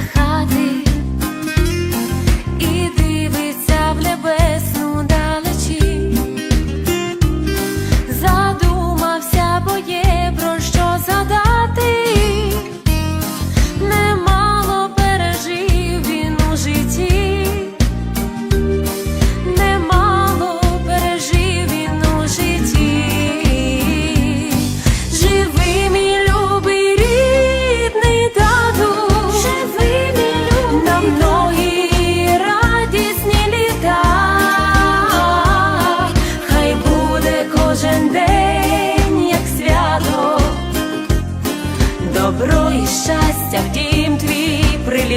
хати.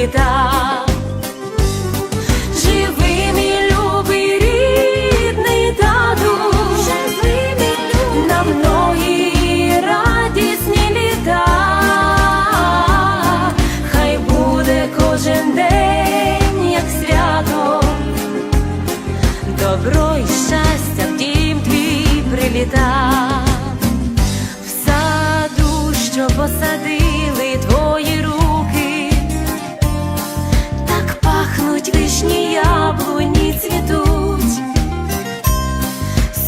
Приліта. Живи, мій любий рідний тату, живи, мій на многі радісні літа. Хай буде кожен день, як свято, добро і щастя так пахнуть вишні яблуні цвітуть.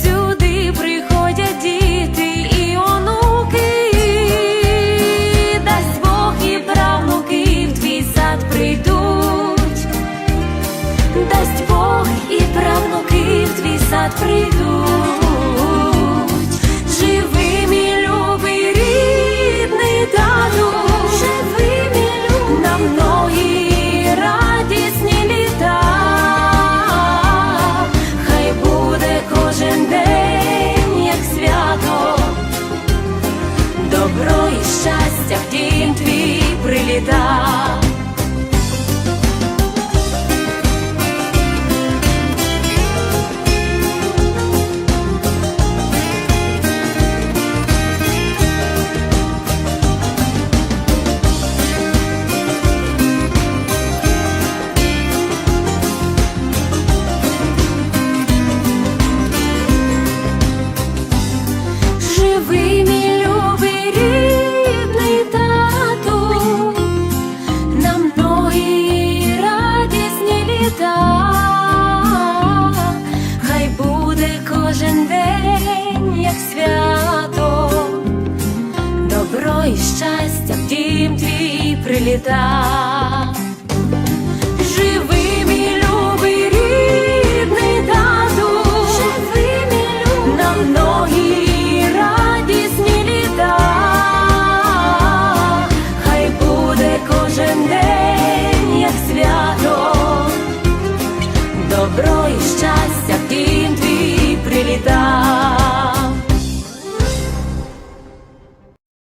Сюди приходять діти і онуки, дасть Бог і правнуки в твій сад прийдуть, дасть Бог і правнуки в твій сад прийдуть. Дім твій приліта. Твій